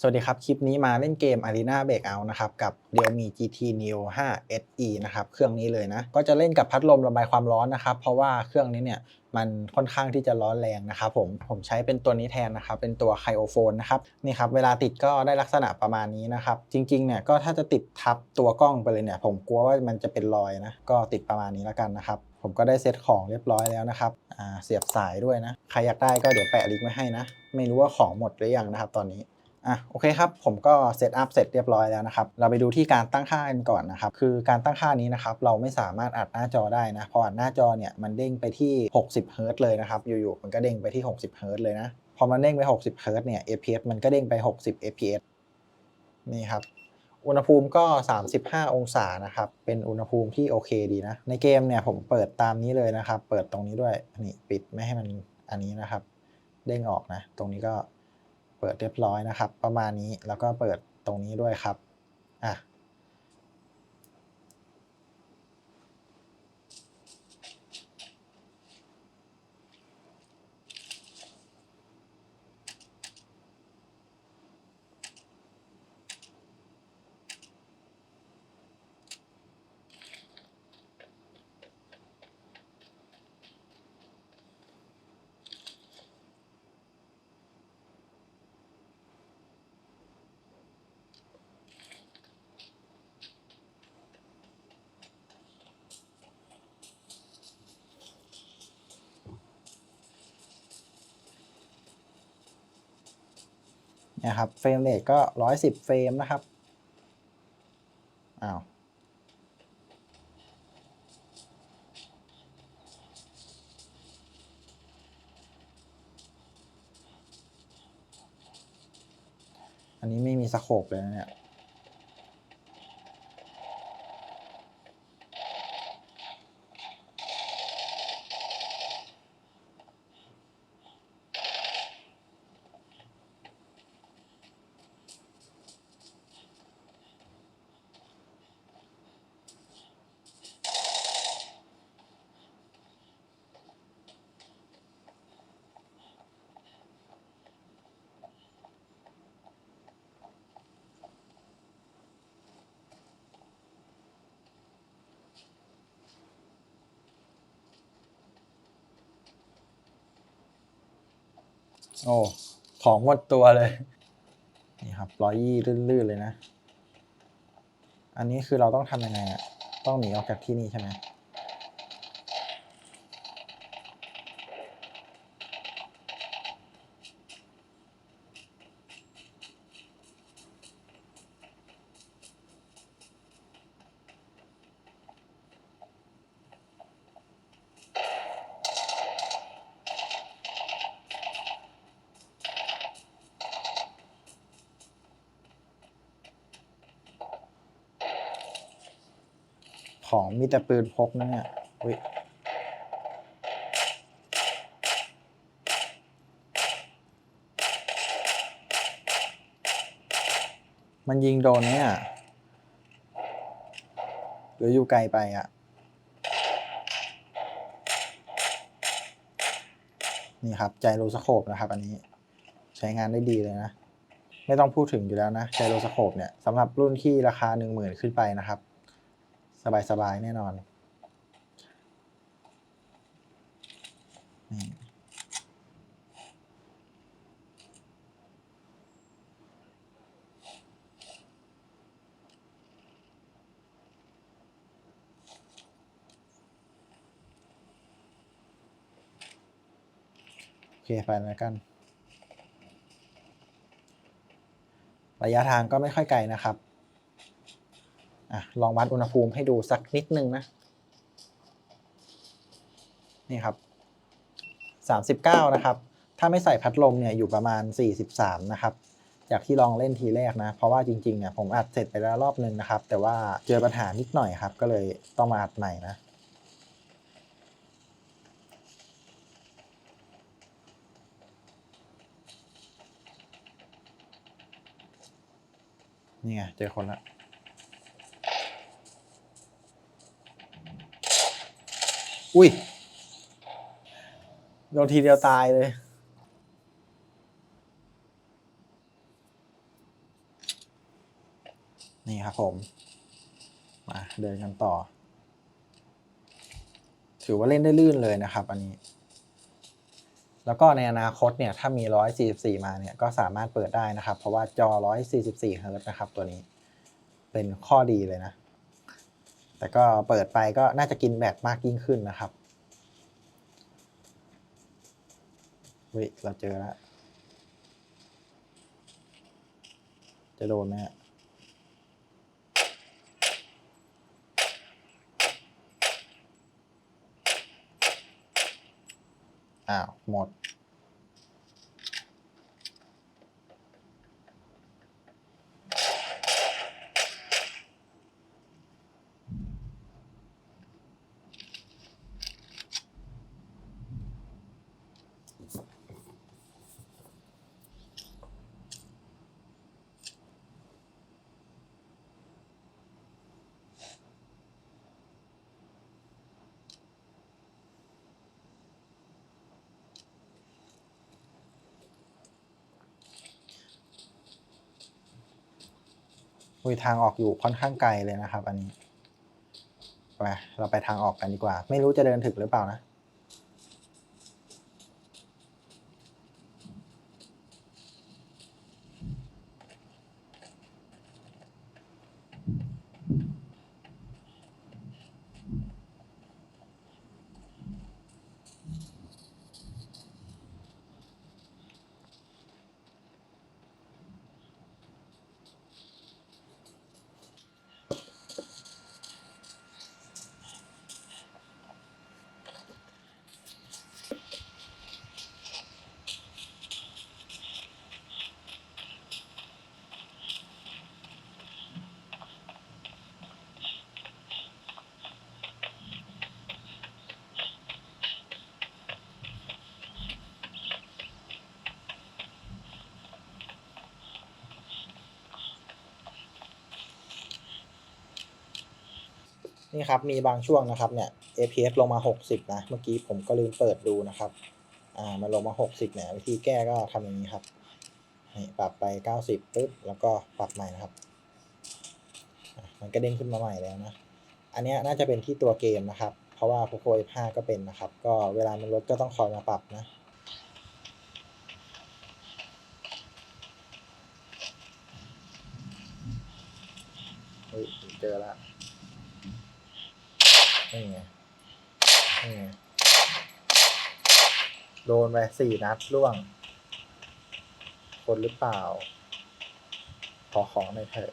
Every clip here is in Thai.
สวัสดีครับ คลิปนี้มาเล่นเกม Arena Breakout นะครับ กับ Realme GT Neo 5 SE นะครับ เครื่องนี้เลยนะ ก็จะเล่นกับพัดลมระบายความร้อนนะครับ เพราะว่าเครื่องนี้เนี่ยมันค่อนข้างที่จะร้อนแรงนะครับผม ผมใช้เป็นตัวนี้แทนนะครับ เป็นตัว Cryophone นะครับ นี่ครับ เวลาติดก็ได้ลักษณะประมาณนี้นะครับ จริงๆ เนี่ยก็ถ้าจะติดทับตัวกล้องไปเลยเนี่ย ผมกลัวว่ามันจะเป็นรอยนะ ก็ติดประมาณนี้แล้วกันนะครับ ผมก็ได้เซตของเรียบร้อยแล้วนะครับ เสียบสายด้วยนะ ใครอยากได้ก็เดี๋ยวแปะลิงก์ไว้ให้นะ ไม่รู้ว่าของหมดหรือยังนะครับ ตอนนี้ อะโอเคครับ ผมก็เซตอัพเสร็จเรียบร้อยแล้วนะครับ เราไปดูที่การตั้งค่ากันก่อนนะครับ คือการตั้งค่านี้นะครับ เราไม่สามารถอัดหน้าจอได้นะ พออัดหน้าจอเนี่ยมันเด้งไปที่ 60เฮิรตเลยนะครับ อยู่ๆมันก็เด้งไปที่ 60เฮิรตเลยนะ พอมันเด้งไป 60เฮิรตเนี่ย FPS มันก็เด้งไป 60 fps นี่ครับ อุณหภูมิก็ 35 องศานะครับ เป็นอุณหภูมิที่โอเคดีนะ ในเกมเนี่ยผมเปิดตามนี้เลยนะครับ เปิดตรงนี้ด้วย นี่ปิดไม่ให้มันอันนี้นะครับ เด้งออกนะ ตรงนี้ก็ เปิดเรียบร้อยนะครับ ประมาณนี้แล้วก็เปิดตรงนี้ด้วยครับอะ นะครับเฟรมเรทก็110เฟรมนะครับอ้าวอันนี้ไม่มีสโคปเลยนะเนี่ย โอ้ของหมดตัวเลย นี่ครับร้อยยี่ลื่นๆเลยนะ อันนี้คือเราต้องทำยังไงอะต้องหนีออกจากที่นี่ใช่ไหม ของมีแต่ปืนพกนะเนี่ยอุ๊ยมันยิงโดนเนี่ยหรืออยู่ไกลไปอะ นี่ครับใจโรสโคปนะครับ อันนี้ใช้งานได้ดีเลยนะ ไม่ต้องพูดถึงอยู่แล้วนะใจโรสโคปเนี่ยสำหรับรุ่นที่ราคา 10,000 ขึ้นไปนะครับ สบาย ๆ แน่นอนนี่โอเคไปแล้วกัน ระยะทางก็ไม่ค่อยไกลนะครับ อะลองวัดอุณหภูมิให้ดูสักนิดนึงนะ นี่ครับสามสิบเก้านะครับ ถ้าไม่ใส่พัดลมเนี่ยอยู่ประมาณสี่สิบสามนะครับ จากที่ลองเล่นทีแรกนะ เพราะว่าจริงๆเนี่ยผมอัดเสร็จไปแล้วรอบนึงนะครับ แต่ว่าเจอปัญหานิดหน่อยครับ ก็เลยต้องมาอัดใหม่นะนี่ไงเจอคนละ อุ้ยโดนทีเดียวตายเลย นี่ครับผม มาเดินกันต่อ ถือว่าเล่นได้ลื่นเลยนะครับ อันนี้ แล้วก็ในอนาคตเนี่ย ถ้ามี 144 มาเนี่ย ก็สามารถเปิดได้นะครับ เพราะว่าจอ 144 เฮิร์ตนะครับ ตัวนี้ เป็นข้อดีเลยนะ แต่ก็เปิดไปก็น่าจะกินแบตมากยิ่งขึ้นนะครับเฮ้ยเราเจอแล้ว จะโดนไหมฮะอ้าว หมดุยทางออกอยู่ค่อนข้างไกลเลยนะครับ อันนี้ไปเราไปทางออกกันดีกว่า ไม่รู้จะเดินถึงหรือเปล่านะ นี่ครับมีบางช่วงนะครับเนี่ย APS ลงมา 60 นะ เมื่อกี้ผมก็ลืมเปิดดูนะครับ อ่ามันลงมา 60เนี่ยวิธีแก้ก็ทำอย่างนี้ครับปรับไป 90ปุ๊บแล้วก็ปรับใหม่นะครับ มันก็เด้งขึ้นมาใหม่แล้วนะ อันนี้น่าจะเป็นที่ตัวเกมนะครับ เพราะว่า Poco F5 ก็เป็นนะครับ ก็เวลามันลดก็ต้องคอยมาปรับนะเฮ้ยเจอแล้ว นี่ไงนี่ไงโดนไปสี่นัดล่วง คนหรือเปล่า ขอของในเถอะ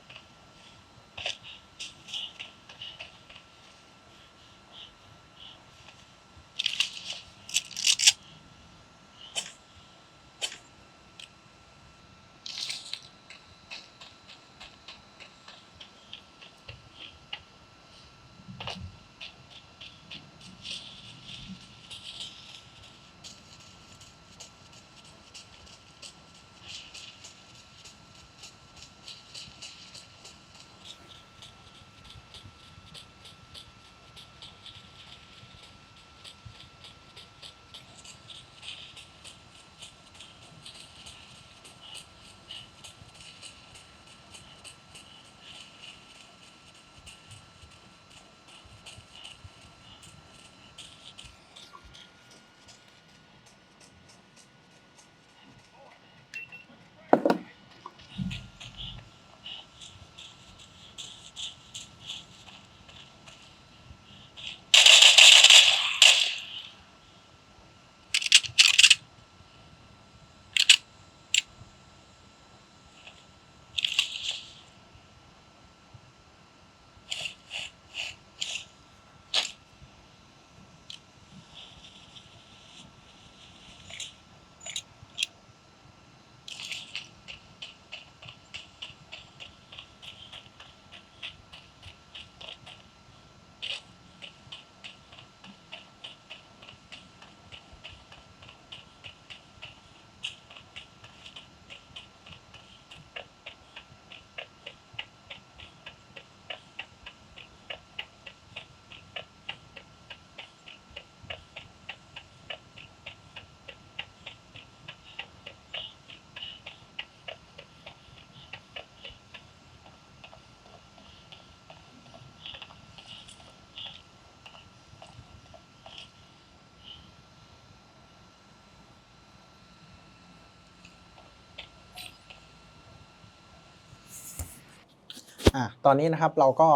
อะตอนนี้นะครับเราก็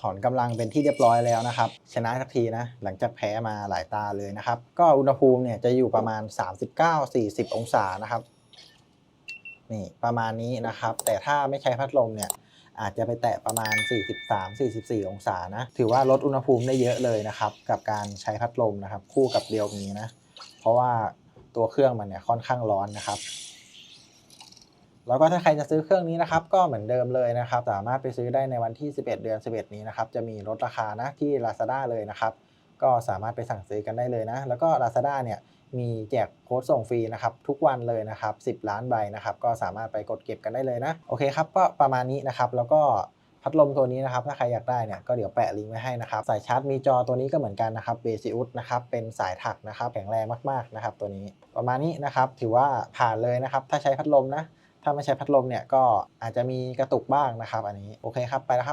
ถอนกำลังเป็นที่เรียบร้อยแล้วนะครับ ชนะสักทีนะหลังจากแพ้มาหลายตาเลยนะครับ ก็อุณหภูมิเนี่ยจะอยู่ประมาณ 39-40 องศานะครับนี่ประมาณนี้นะครับ แต่ถ้าไม่ใช้พัดลมเนี่ยอาจจะไปแตะประมาณ 43-44 องศานะ ถือว่าลดอุณหภูมิได้เยอะเลยนะครับ กับการใช้พัดลมนะครับ คู่กับเรียวมีนะ เพราะว่าตัวเครื่องมันเนี่ยค่อนข้างร้อนนะครับ แล้วก็ถ้าใครจะซื้อเครื่องนี้นะครับก็เหมือนเดิมเลยนะครับ สามารถไปซื้อได้ในวันที่ 11 เดือน 11 นี้นะครับ จะมีลดราคานะที่ Lazada เลยนะครับ ก็สามารถไปสั่งซื้อกันได้เลยนะ แล้วก็ Lazada เนี่ยมีแจกโค้ดส่งฟรีนะครับ ทุกวันเลยนะครับ 10 ล้านใบนะครับ ก็สามารถไปกดเก็บกันได้เลยนะ โอเคครับ ก็ประมาณนี้นะครับ แล้วก็พัดลมตัวนี้นะครับ ถ้าใครอยากได้เนี่ยก็เดี๋ยวแปะลิงก์ไว้ให้นะครับ สายชาร์จมีจอตัวนี้ก็เหมือนกันนะครับเบซิอุสนะครับ เป็นสายถักนะครับ แข็งแรงมากๆนะครับ ตัวนี้ ประมาณนี้นะครับ ถือว่าผ่านเลยนะครับ ถ้าใช้พัดลมนะ ถ้าไม่ใช้พัดลมเนี่ยก็อาจจะมีกระตุกบ้างนะครับ อันนี้โอเคครับไปแล้วครับ